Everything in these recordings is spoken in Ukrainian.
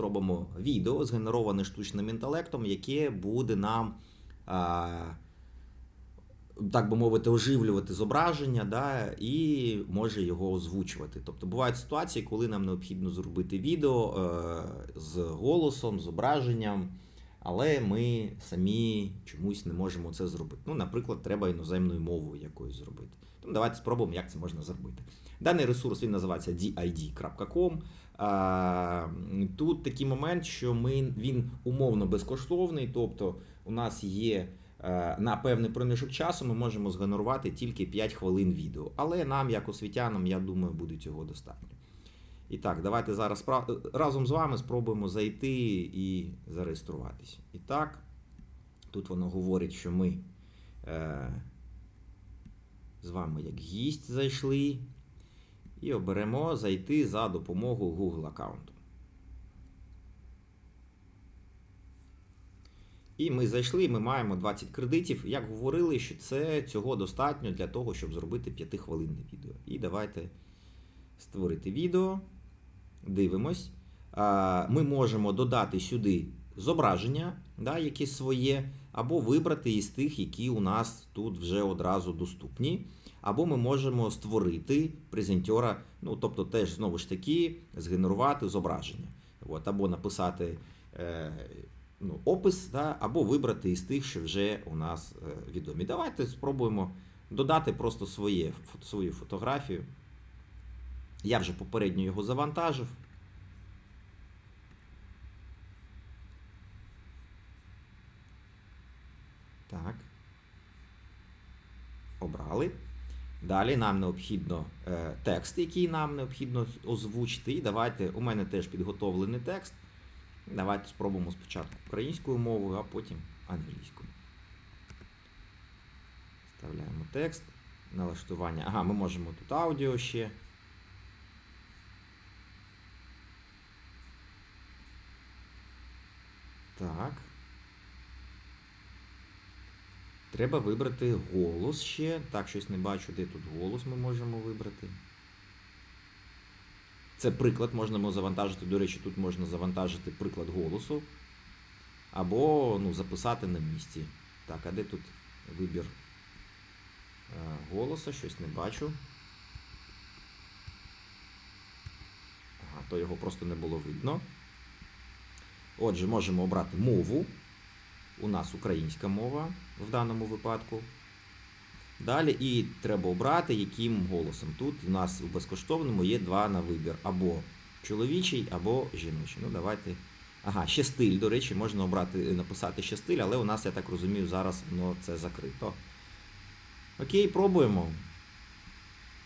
робимо відео, згенероване штучним інтелектом, яке буде нам, так би мовити, оживлювати зображення да, і може його озвучувати. Тобто бувають ситуації, коли нам необхідно зробити відео е, з голосом, зображенням, але ми самі чомусь не можемо це зробити. Ну, наприклад, треба іноземною мовою якоюсь зробити. Тому давайте спробуємо, як це можна зробити. Даний ресурс він називається did.com. Тут такий момент, що ми, він умовно безкоштовний, тобто у нас є е, на певний проміжок часу, ми можемо згенерувати тільки 5 хвилин відео. Але нам, як освітянам, я думаю, буде цього достатньо. І так, давайте зараз разом з вами спробуємо зайти і зареєструватися. І так, тут воно говорить, що ми е, з вами як гість зайшли. І оберемо зайти за допомогою Google аккаунту. І ми зайшли, ми маємо 20 кредитів. Як говорили, що це цього достатньо для того, щоб зробити 5-хвилинне відео. І давайте створити відео. Дивимось. Ми можемо додати сюди зображення, да, які своє, або вибрати із тих, які у нас тут вже одразу доступні. Або ми можемо створити презентера, ну тобто теж знову ж таки згенерувати зображення. От, або написати е, ну, опис, да, або вибрати із тих, що вже у нас е, відомі. Давайте спробуємо додати просто своє, свою фотографію. Я вже попередньо його завантажив. Так. Обрали. Далі нам необхідно е, текст, який нам необхідно озвучити. І давайте, у мене теж підготовлений текст. Давайте спробуємо спочатку українською мовою, а потім англійською. Вставляємо текст. Налаштування. Ага, ми можемо тут аудіо ще. Так. Треба вибрати голос ще. Так, щось не бачу, де тут голос ми можемо вибрати. Це приклад, можна завантажити. До речі, тут можна завантажити приклад голосу. Або ну, записати на місці. Так, а де тут вибір е, голоса? Щось не бачу. Ага, то його просто не було видно. Отже, можемо обрати мову. У нас українська мова в даному випадку. Далі і треба обрати, яким голосом. Тут у нас у безкоштовному є два на вибір: або чоловічий, або жіночий. Ну, давайте. Ага, ще стиль, до речі, можна обрати, написати ще стиль, але у нас, я так розумію, зараз воно це закрито. Окей, пробуємо.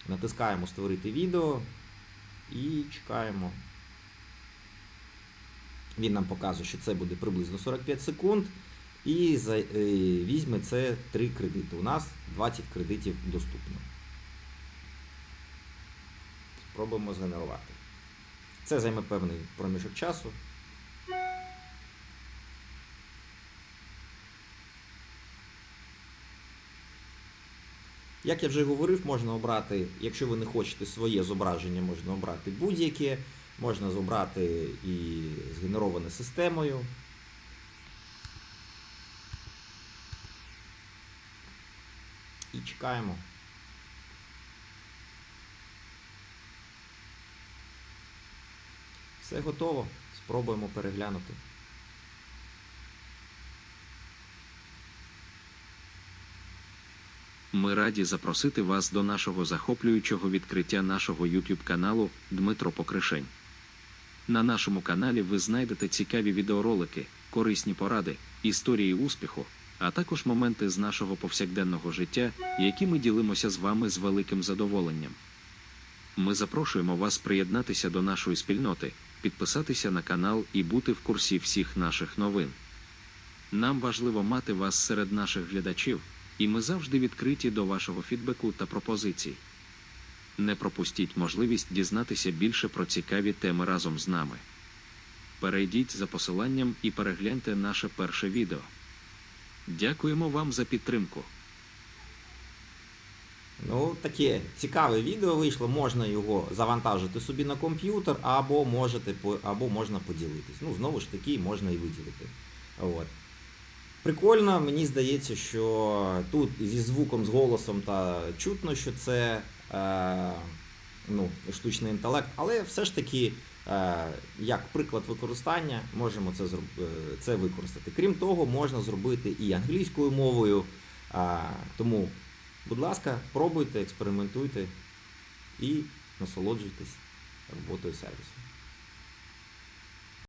Натискаємо Створити відео і чекаємо. Він нам показує, що це буде приблизно 45 секунд. І е, візьме це 3 кредити. У нас 20 кредитів доступно. Спробуємо згенерувати. Це займе певний проміжок часу. Як я вже говорив, можна обрати, якщо ви не хочете своє зображення, можна обрати будь-яке, можна обрати і згенероване системою. І чекаємо. Все готово. Спробуємо переглянути. Ми раді запросити вас до нашого захоплюючого відкриття нашого YouTube каналу Дмитро Покришень. На нашому каналі ви знайдете цікаві відеоролики, корисні поради, історії успіху, а також моменти з нашого повсякденного життя, які ми ділимося з вами з великим задоволенням. Ми запрошуємо вас приєднатися до нашої спільноти, підписатися на канал і бути в курсі всіх наших новин. Нам важливо мати вас серед наших глядачів, і ми завжди відкриті до вашого фідбеку та пропозицій. Не пропустіть можливість дізнатися більше про цікаві теми разом з нами. Перейдіть за посиланням і перегляньте наше перше відео. Дякуємо вам за підтримку. Ну, таке цікаве відео вийшло, можна його завантажити собі на комп'ютер, або, можете, або можна поділитись. Ну, знову ж таки, можна і виділити. От. Прикольно, мені здається, що тут зі звуком, з голосом та чутно, що це ну, штучний інтелект, але все ж таки, е, як приклад використання, можемо це, е, це використати. Крім того, можна зробити і англійською мовою. Е, тому, будь ласка, пробуйте, експериментуйте і насолоджуйтесь роботою сервісу.